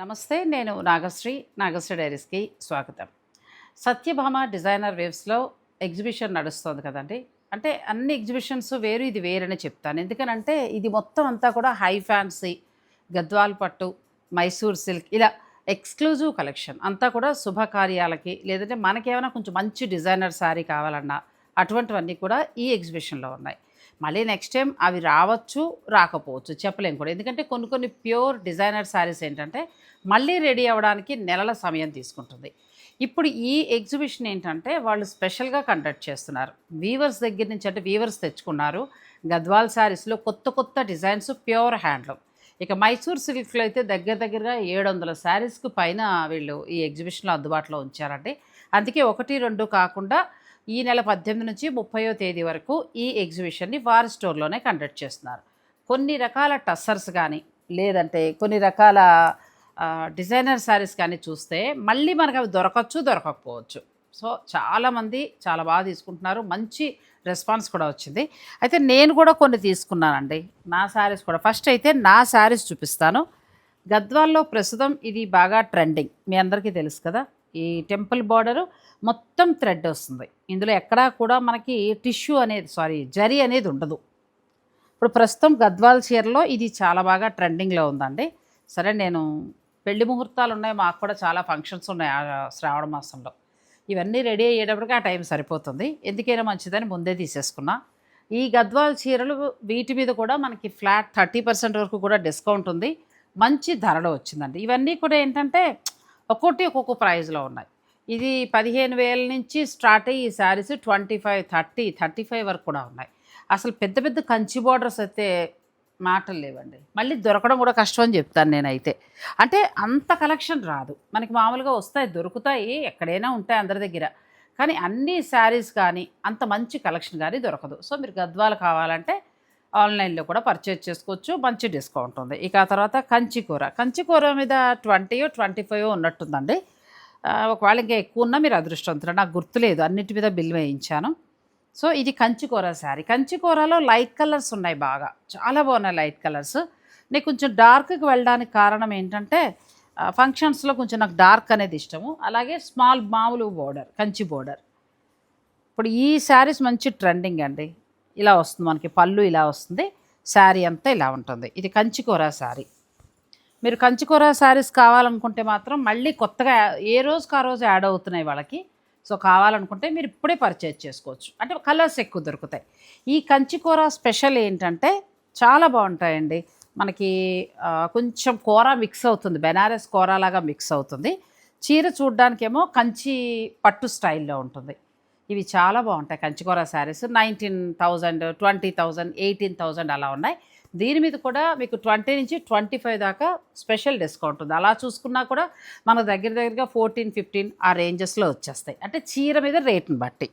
నమస్తే నేను నాగశ్రీ నాగశ్రీ డైరీస్కి స్వాగతం. సత్యభామ డిజైనర్ వేవ్స్లో ఎగ్జిబిషన్ నడుస్తుంది కదండి. అంటే అన్ని ఎగ్జిబిషన్స్ వేరు ఇది వేరని చెప్తాను. ఎందుకనంటే ఇది మొత్తం అంతా కూడా హై ఫ్యాన్సీ గద్వాల్ పట్టు మైసూర్ సిల్క్ ఇలా ఎక్స్క్లూజివ్ కలెక్షన్. అంతా కూడా శుభకార్యాలకి లేదంటే మనకేమైనా కొంచెం మంచి డిజైనర్ శారీ కావాలన్నా అటువంటివన్నీ కూడా ఈ ఎగ్జిబిషన్లో ఉన్నాయి. మళ్ళీ నెక్స్ట్ టైం అవి రావచ్చు రాకపోవచ్చు. చెప్పలేం కూడా. ఎందుకంటే కొన్ని కొన్ని ప్యూర్ డిజైనర్ శారీస్ ఏంటంటే మళ్ళీ రెడీ అవ్వడానికి నెలల సమయం తీసుకుంటుంది. ఇప్పుడు ఈ ఎగ్జిబిషన్ ఏంటంటే వాళ్ళు స్పెషల్గా కండక్ట్ చేస్తున్నారు. వీవర్స్ దగ్గర నుంచి అంటే వీవర్స్ తెచ్చుకున్నారు. గద్వాల్ శారీస్లో కొత్త కొత్త డిజైన్స్ ప్యూర్ హ్యాండ్లూమ్ ఇక మైసూర్ సిల్క్లో అయితే దగ్గర దగ్గరగా ఏడు వందల శారీస్కి పైన వీళ్ళు ఈ ఎగ్జిబిషన్లో అందుబాటులో ఉంచారండి. అందుకే ఒకటి రెండు కాకుండా ఈ నెల పద్దెనిమిది నుంచి ముప్పయో తేదీ వరకు ఈ ఎగ్జిబిషన్ని వారి స్టోర్లోనే కండక్ట్ చేస్తున్నారు. కొన్ని రకాల టస్సర్స్ కానీ లేదంటే కొన్ని రకాల డిజైనర్ శారీస్ కానీ చూస్తే మళ్ళీ మనకు అవి దొరకచ్చు దొరకకపోవచ్చు. సో చాలామంది చాలా బాగా తీసుకుంటున్నారు. మంచి రెస్పాన్స్ కూడా వచ్చింది. అయితే నేను కూడా కొన్ని తీసుకున్నానండి. నా శారీస్ కూడా. ఫస్ట్ అయితే నా శారీస్ చూపిస్తాను. గద్వాల్లో ప్రస్తుతం ఇది బాగా ట్రెండింగ్. మీ అందరికీ తెలుసు కదా? ఈ టెంపుల్ బార్డరు మొత్తం థ్రెడ్ వస్తుంది. ఇందులో ఎక్కడా కూడా మనకి టిష్యూ అనేది సారీ జరీ అనేది ఉండదు. ఇప్పుడు ప్రస్తుతం గద్వాల్ చీరలో ఇది చాలా బాగా ట్రెండింగ్లో ఉందండి. సరే నేను పెళ్ళి ముహూర్తాలు ఉన్నాయి మాకు కూడా చాలా ఫంక్షన్స్ ఉన్నాయి ఆ శ్రావణ మాసంలో. ఇవన్నీ రెడీ అయ్యేటప్పటికి ఆ టైం సరిపోతుంది. ఎందుకైనా మంచిదని ముందే తీసేసుకున్నా. ఈ గద్వాల్ చీరలు వీటి మీద కూడా మనకి ఫ్లాట్ థర్టీ పర్సెంట్ వరకు కూడా డిస్కౌంట్ ఉంది. మంచి ధరలో వచ్చిందండి. ఇవన్నీ కూడా ఏంటంటే ఒక్కొక్కటి ఒక్కొక్క ప్రైజ్లో ఉన్నాయి. ఇది పదిహేను వేల నుంచి స్టార్ట్ అయ్యి ఈ saris twenty five thirty thirty five వరకు కూడా ఉన్నాయి. అసలు పెద్ద పెద్ద కంచి బార్డర్స్ అయితే మాటలు లేవండి. మళ్ళీ దొరకడం కూడా కష్టం అని చెప్తాను నేనైతే. అంటే అంత కలెక్షన్ రాదు. మనకి మామూలుగా వస్తాయి దొరుకుతాయి ఎక్కడైనా ఉంటాయి అందరి దగ్గర. కానీ అన్ని శారీస్ కానీ అంత మంచి కలెక్షన్ కానీ దొరకదు. సో మీరు గద్వాలు కావాలంటే ఆన్లైన్లో కూడా పర్చేజ్ చేసుకోవచ్చు. మంచి డిస్కౌంట్ ఉంది. ఇక ఆ తర్వాత కంచి కూర. కంచి కూర మీద ట్వంటీ ట్వంటీ ఫైవ్ ఉన్నట్టుందండి. ఒకవేళ ఇంకా ఎక్కువ ఉన్నా మీరు అదృష్టవంతులు నాకు గుర్తులేదు. అన్నిటి మీద బిల్ వేయించాను. సో ఇది కంచికూర శారీ. కంచి కూరలో లైట్ కలర్స్ ఉన్నాయి బాగా. చాలా బాగున్నాయి లైట్ కలర్స్. నేను కొంచెం డార్క్కి వెళ్ళడానికి కారణం ఏంటంటే ఫంక్షన్స్లో కొంచెం నాకు డార్క్ అనేది ఇష్టము. అలాగే స్మాల్ మామూలు బోర్డర్ కంచి బోర్డర్. ఇప్పుడు ఈ శారీస్ మంచి ట్రెండింగ్ అండి. ఇలా వస్తుంది మనకి పళ్ళు ఇలా వస్తుంది శారీ అంతా ఇలా ఉంటుంది. ఇది కంచికూర శారీ. మీరు కంచికూర శారీస్ కావాలనుకుంటే మాత్రం మళ్ళీ కొత్తగా ఏ రోజుకి ఆ రోజు యాడ్ అవుతున్నాయి వాళ్ళకి. సో కావాలనుకుంటే మీరు ఇప్పుడే పర్చేజ్ చేసుకోవచ్చు. అంటే కలర్స్ ఎక్కువ దొరుకుతాయి. ఈ కంచికూర స్పెషల్ ఏంటంటే చాలా బాగుంటాయండి. మనకి కొంచెం కూర మిక్స్ అవుతుంది. బెనారస్ కూర లాగా మిక్స్ అవుతుంది. చీర చూడ్డానికేమో కంచి పట్టు స్టైల్లో ఉంటుంది. ఇవి చాలా బాగుంటాయి కంచికూర saris. Nineteen thousand twenty thousand eighteen thousand అలా ఉన్నాయి. దీని మీద కూడా మీకు ట్వంటీ నుంచి ట్వంటీ ఫైవ్ దాకా స్పెషల్ డిస్కౌంట్ ఉంది. అలా చూసుకున్నా కూడా మన దగ్గర దగ్గరగా ఫోర్టీన్ ఫిఫ్టీన్ ఆ రేంజెస్లో వచ్చేస్తాయి. అంటే చీర మీద రేట్ని బట్టి.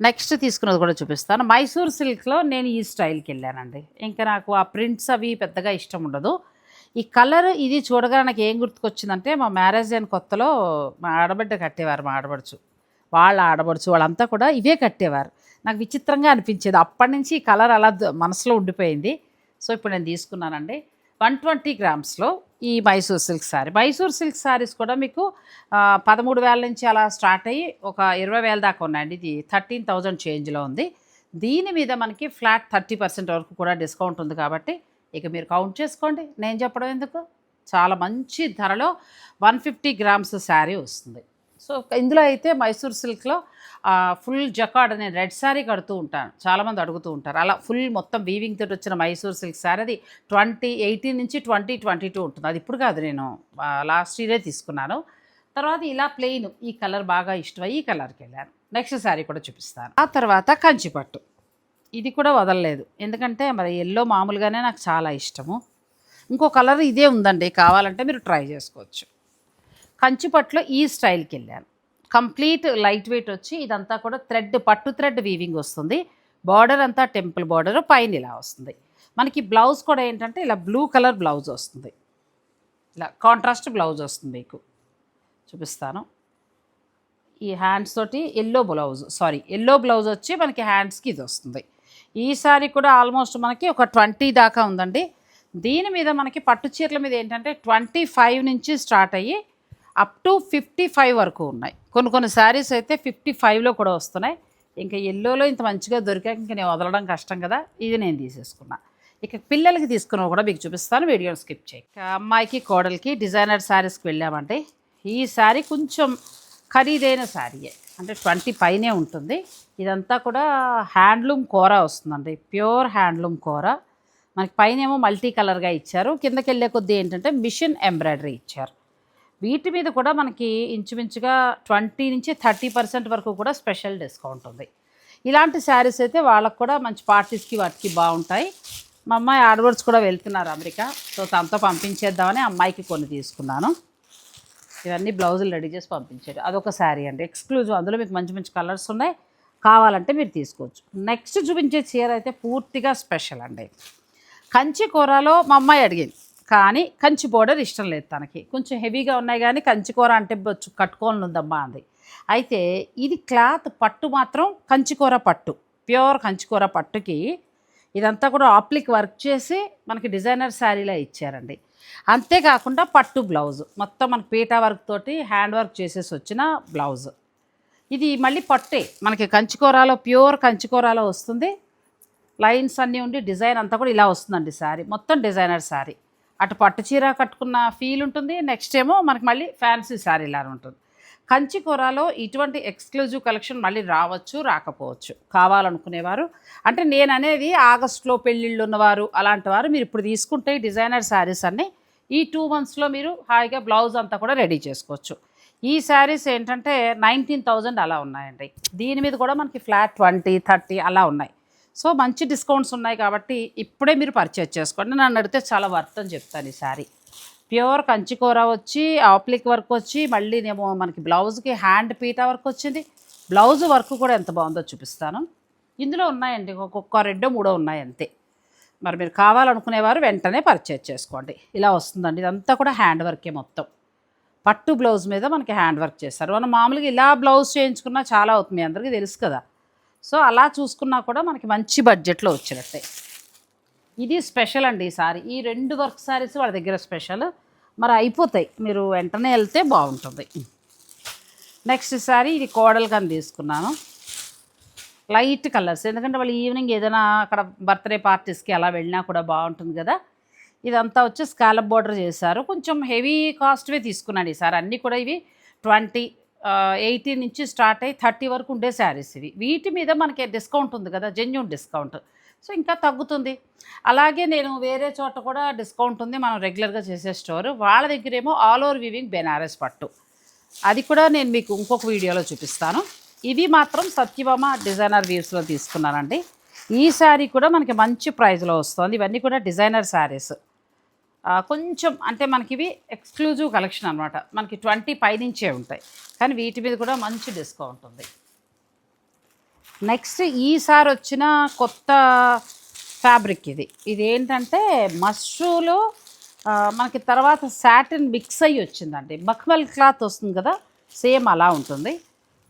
నెక్స్ట్ తీసుకున్నది కూడా చూపిస్తాను. మైసూర్ సిల్క్లో నేను ఈ స్టైల్కి వెళ్ళానండి. ఇంకా నాకు ఆ ప్రింట్స్ అవి పెద్దగా ఇష్టం ఉండదు. ఈ కలర్ ఇది చూడగా నాకు ఏం గుర్తుకొచ్చిందంటే మా మ్యారేజ్ అయిన కొత్తలో మా ఆడబిడ్డ కట్టేవారు మా ఆడబడుచు వాళ్ళ ఆడబడుచు వాళ్ళంతా కూడా ఇవే కట్టేవారు. నాకు విచిత్రంగా అనిపించేది. అప్పటి నుంచి ఈ కలర్ అలా మనసులో ఉండిపోయింది. సో ఇప్పుడు నేను తీసుకున్నానండి. వన్ ట్వంటీ గ్రామ్స్లో ఈ మైసూర్ సిల్క్ శారీ మైసూర్ సిల్క్ శారీస్ కూడా మీకు పదమూడు వేల నుంచి అలా స్టార్ట్ అయ్యి ఒక ఇరవై వేల దాకా ఉన్నాయండి. ఇది థర్టీన్ థౌజండ్ చేంజ్లో ఉంది. దీని మీద మనకి ఫ్లాట్ థర్టీ పర్సెంట్ వరకు కూడా డిస్కౌంట్ ఉంది కాబట్టి ఇక మీరు కౌంట్ చేసుకోండి. నేను చెప్పడం ఎందుకు? చాలా మంచి ధరలో వన్ ఫిఫ్టీ గ్రామ్స్ శారీ వస్తుంది. సో ఇందులో అయితే మైసూర్ సిల్క్లో ఫుల్ జకాడ్ నేను రెడ్ శారీ కడుతూ ఉంటాను చాలామంది అడుగుతూ ఉంటారు. అలా ఫుల్ మొత్తం వీవింగ్ తోటి వచ్చిన మైసూర్ సిల్క్ శారీ అది ట్వంటీ ఎయిటీన్ నుంచి ట్వంటీ ట్వంటీ టూ ఉంటుంది. అది ఇప్పుడు కాదు నేను లాస్ట్ ఇయరే తీసుకున్నాను. తర్వాత ఇలా ప్లెయిన్ ఈ కలర్ బాగా ఇష్టమై ఈ కలర్కి వెళ్ళాను. నెక్స్ట్ శారీ కూడా చూపిస్తాను. ఆ తర్వాత కంచిపట్టు ఇది కూడా వదలలేదు. ఎందుకంటే మరి ఎల్లో మామూలుగానే నాకు చాలా ఇష్టము. ఇంకో కలర్ ఇదే ఉందండి. కావాలంటే మీరు ట్రై చేసుకోవచ్చు. కంచిపట్లో ఈ స్టైల్కి వెళ్ళాను కంప్లీట్ లైట్ వెయిట్ వచ్చి ఇదంతా కూడా థ్రెడ్ పట్టు థ్రెడ్ వీవింగ్ వస్తుంది. బార్డర్ అంతా టెంపుల్ బార్డర్ పైన ఇలా వస్తుంది. మనకి బ్లౌజ్ కూడా ఏంటంటే ఇలా బ్లూ కలర్ బ్లౌజ్ వస్తుంది. ఇలా కాంట్రాస్ట్ బ్లౌజ్ వస్తుంది మీకు. చూపిస్తాను. ఈ హ్యాండ్స్ తోటి yellow blouse sari yellow blouse వచ్చి మనకి హ్యాండ్స్కి ఇది వస్తుంది. ఈసారి కూడా ఆల్మోస్ట్ మనకి ఒక ట్వంటీ దాకా ఉందండి. దీని మీద మనకి పట్టు చీరల మీద ఏంటంటే ట్వంటీ ఫైవ్ నుంచి స్టార్ట్ అయ్యి అప్ టు ఫిఫ్టీ ఫైవ్ వరకు ఉన్నాయి. కొన్ని కొన్ని శారీస్ అయితే ఫిఫ్టీ ఫైవ్లో కూడా వస్తున్నాయి. ఇంకా ఎల్లోలో ఇంత మంచిగా దొరికాక ఇంకా నేను వదలడం కష్టం కదా ఇది నేను తీసేసుకున్నా. ఇక పిల్లలకి తీసుకున్నవి కూడా మీకు చూపిస్తాను వీడియోని స్కిప్ చేయి. అమ్మాయికి కోడలికి డిజైనర్ శారీస్కి వెళ్ళామంటే ఈ శారీ కొంచెం ఖరీదైన శారీయే. అంటే ట్వంటీ పైనే ఉంటుంది. ఇదంతా కూడా హ్యాండ్లూమ్ కూర వస్తుందండి. ప్యూర్ హ్యాండ్లూమ్ కూర. మనకి పైన ఏమో మల్టీ కలర్గా ఇచ్చారు. కిందకి వెళ్ళే కొద్దీ ఏంటంటే మిషన్ ఎంబ్రాయిడరీ ఇచ్చారు. వీటి మీద కూడా మనకి ఇంచుమించుగా ట్వంటీ నుంచి థర్టీ పర్సెంట్ వరకు కూడా స్పెషల్ డిస్కౌంట్ ఉంది. ఇలాంటి శారీస్ అయితే వాళ్ళకు కూడా మంచి పార్టీస్కి వాటికి బాగుంటాయి. మా అమ్మాయి ఆడవర్డ్స్ కూడా వెళ్తున్నారు అమెరికా. సో తనతో పంపించేద్దామని అమ్మాయికి కొన్ని తీసుకున్నాను. ఇవన్నీ బ్లౌజులు రెడీ చేసి పంపించారు. అదొక శారీ అండి. ఎక్స్క్లూజివ్ అందులో మీకు మంచి మంచి కలర్స్ ఉన్నాయి. కావాలంటే మీరు తీసుకోవచ్చు. నెక్స్ట్ చూపించే చీర అయితే పూర్తిగా స్పెషల్ అండి. కంచి కూరలో మా అమ్మాయి అడిగింది. కానీ కంచి బోర్డర్ ఇష్టం లేదు తనకి. కొంచెం హెవీగా ఉన్నాయి కానీ కంచి కూర అంటే కట్టుకోని ఉందమ్మా అంది. అయితే ఇది క్లాత్ పట్టు మాత్రం కంచికూర పట్టు. ప్యూర్ కంచికూర పట్టుకి ఇదంతా కూడా ఆప్లిక్ వర్క్ చేసి మనకి డిజైనర్ శారీలా ఇచ్చారండి. అంతేకాకుండా పట్టు బ్లౌజ్. మొత్తం మన పీటా వర్క్ తోటి హ్యాండ్ వర్క్ చేసేసి వచ్చిన బ్లౌజ్. ఇది మళ్ళీ పట్టే. మనకి కంచికూరలో ప్యూర్ కంచికూరలో వస్తుంది. లైన్స్ అన్నీ ఉండి డిజైన్ అంతా కూడా ఇలా వస్తుందండి శారీ. మొత్తం డిజైనర్ శారీ. అటు పట్టు చీర కట్టుకున్న ఫీల్ ఉంటుంది. నెక్స్ట్ ఏమో మనకి మళ్ళీ ఫ్యాన్సీ శారీ లాగా ఉంటుంది. కంచి కూరలో ఇటువంటి ఎక్స్క్లూజివ్ కలెక్షన్ మళ్ళీ రావచ్చు రాకపోవచ్చు. కావాలనుకునేవారు. అంటే నేను అనేది ఆగస్టులో పెళ్ళిళ్ళు ఉన్నవారు అలాంటి వారు మీరు ఇప్పుడు తీసుకుంటే డిజైనర్ శారీస్ అన్నీ ఈ టూ మంత్స్లో మీరు హాయిగా బ్లౌజ్ అంతా కూడా రెడీ చేసుకోవచ్చు. ఈ శారీస్ ఏంటంటే నైన్టీన్ థౌజండ్ అలా ఉన్నాయండి. దీని మీద కూడా మనకి ఫ్లాట్ ట్వంటీ థర్టీ అలా ఉన్నాయి. సో మంచి డిస్కౌంట్స్ ఉన్నాయి కాబట్టి ఇప్పుడే మీరు పర్చేజ్ చేసుకోండి. నన్ను అడిగితే చాలా వర్త్ అని చెప్తాను ఈ సారీ ప్యూర్ కంచికూర వచ్చి ఆప్లిక్ వర్క్ వచ్చి మళ్ళీ నేమో మనకి బ్లౌజ్కి హ్యాండ్ పీటా వర్క్ వచ్చింది. బ్లౌజ్ వర్క్ కూడా ఎంత బాగుందో చూపిస్తాను. ఇందులో ఉన్నాయండి ఒక్కొక్క రెండో మూడో ఉన్నాయి అంతే. మరి మీరు కావాలనుకునేవారు వెంటనే పర్చేజ్ చేసుకోండి. ఇలా వస్తుందండి ఇదంతా కూడా హ్యాండ్ వర్కే మొత్తం. పట్టు బ్లౌజ్ మీద మనకి హ్యాండ్ వర్క్ చేస్తారు. మనం మామూలుగా ఇలా బ్లౌజ్ చేయించుకున్నా చాలా అవుతుంది అందరికీ తెలుసు కదా. సో అలా చూసుకున్నా కూడా మనకి మంచి బడ్జెట్లో వచ్చినట్టే. ఇది స్పెషల్ అండి ఈసారి ఈ రెండు వర్క్ సారీస్ వాళ్ళ దగ్గర స్పెషల్. మరి అయిపోతాయి. మీరు వెంటనే వెళ్తే బాగుంటుంది. నెక్స్ట్ సారీ ఇది కోడలుగా తీసుకున్నాను. Light colours. ఎందుకంటే వాళ్ళు ఈవినింగ్ ఏదైనా అక్కడ బర్త్డే పార్టీస్కి అలా వెళ్ళినా కూడా బాగుంటుంది కదా. ఇదంతా వచ్చి స్కాలప్ బోర్డర్ చేశారు. కొంచెం హెవీ కాస్ట్వే తీసుకున్నాను ఈసారి అన్నీ కూడా ఇవి ట్వంటీ ఎయిటీ నుంచి స్టార్ట్ అయ్యి థర్టీ వరకు ఉండే శారీస్ ఇవి. వీటి మీద మనకి డిస్కౌంట్ ఉంది కదా జెన్యున్ డిస్కౌంట్. సో ఇంకా తగ్గుతుంది. అలాగే నేను వేరే చోట కూడా డిస్కౌంట్ ఉంది మనం రెగ్యులర్గా చేసే స్టోర్. వాళ్ళ దగ్గరేమో ఆల్ ఓవర్ వివింగ్ బెనారస్ పట్టు. అది కూడా నేను మీకు ఇంకొక వీడియోలో చూపిస్తాను. ఇవి మాత్రం సత్యభామ డిజైనర్ వీవ్స్లో తీసుకున్నానండి. ఈ శారీ కూడా మనకి మంచి ప్రైస్లో వస్తుంది. ఇవన్నీ కూడా డిజైనర్ శారీస్. కొంచెం అంటే మనకి ఇవి ఎక్స్క్లూజివ్ కలెక్షన్ అనమాట మనకి ట్వంటీ పైనుంచే ఉంటాయి. కానీ వీటి మీద కూడా మంచి డిస్కౌంట్ ఉంది. నెక్స్ట్ ఈసారి వచ్చిన కొత్త ఫ్యాబ్రిక్ ఇది. ఇది ఏంటంటే మష్రూలో మనకి తర్వాత శాటిన్ మిక్స్ అయ్యి వచ్చిందండి. మక్మల్ క్లాత్ వస్తుంది కదా సేమ్ అలా ఉంటుంది.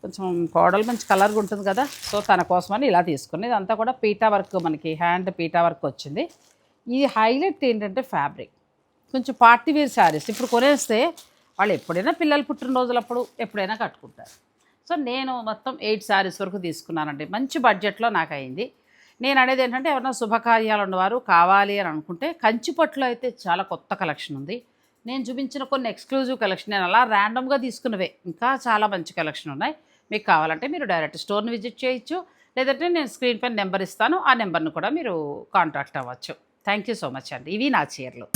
కొంచెం కోడలు మంచి కలర్గా ఉంటుంది కదా సో తన కోసమని ఇలా తీసుకుని ఇదంతా కూడా పీటా వర్క్ మనకి హ్యాండ్ పీటా వర్క్ వచ్చింది. ఇది హైలైట్ ఏంటంటే ఫ్యాబ్రిక్ కొంచెం పార్టీ వేర్ శారీస్. ఇప్పుడు కొనేస్తే వాళ్ళు ఎప్పుడైనా పిల్లలు పుట్టినరోజులప్పుడు ఎప్పుడైనా కట్టుకుంటారు. సో నేను మొత్తం ఎయిట్ శారీస్ వరకు తీసుకున్నానండి. మంచి బడ్జెట్లో నాకు అయింది నేను అనేది ఏంటంటే ఎవరైనా శుభకార్యాలు ఉన్నవారు కావాలి అని అనుకుంటే కంచిపట్లో అయితే చాలా కొత్త కలెక్షన్ ఉంది. నేను చూపించిన కొన్ని ఎక్స్క్లూజివ్ కలెక్షన్ నేను అలా ర్యాండమ్గా తీసుకున్నవే. ఇంకా చాలా మంచి కలెక్షన్ ఉన్నాయి. మీకు కావాలంటే మీరు డైరెక్ట్ స్టోర్ని విజిట్ చేయొచ్చు. లేదంటే నేను స్క్రీన్ పైన నెంబర్ ఇస్తాను. ఆ నెంబర్ను కూడా మీరు కాంటాక్ట్ అవ్వచ్చు. థ్యాంక్ యూ సో మచ్ అండి. ఇవి నా చీరలు.